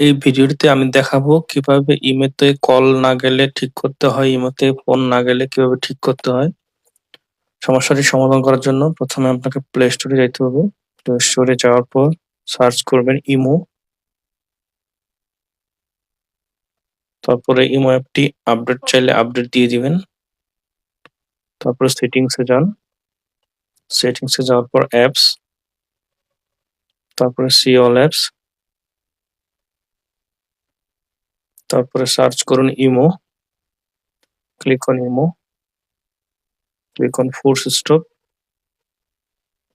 এই ভিডিওটিতে আমি দেখাবো কীভাবে ইমোতে কল না গেলে ঠিক করতে হয়, ইমোতে ফোন না গেলে কীভাবে ঠিক করতে হয়। সমস্যাটি সমাধান করার জন্য প্রথমে আপনাকে প্লে স্টোরে যেতে হবে। প্লে স্টোরে যাওয়ার পর সার্চ করবেন ইমো। তারপরে ইমো অ্যাপটি আপডেট চাইলে আপডেট দিয়ে দিবেন। তারপরে সেটিংসে যান। সেটিংসে যাওয়ার পর অ্যাপস। তারপরে সি অল অ্যাপস। তারপরে সার্চ করুন imo click on imo click on force stop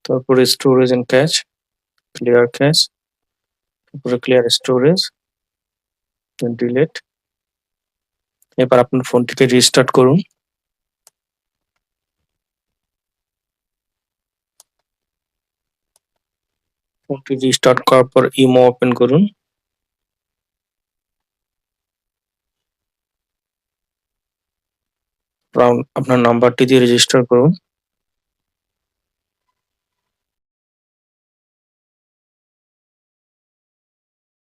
তারপরে storage and cache clear cache তারপরে ক্লিয়ার স্টোরেজ ডিলেট এবার আপনার ফোনটিকে রিস্টার্ট করুন। ফোনটি রিস্টার্ট করার পর ইমো ওপেন করুন। আপনার নাম্বারটি দিয়ে রেজিস্টার করুন।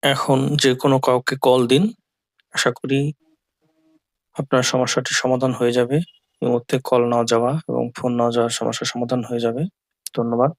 এখন যে কোনো কাউকে কল দিন। আশা করি আপনার সমস্যাটি সমাধান হয়ে যাবে। এই মুহূর্তে কল না যাওয়া এবং ফোন না যাওয়ার সমস্যার সমাধান হয়ে যাবে। ধন্যবাদ।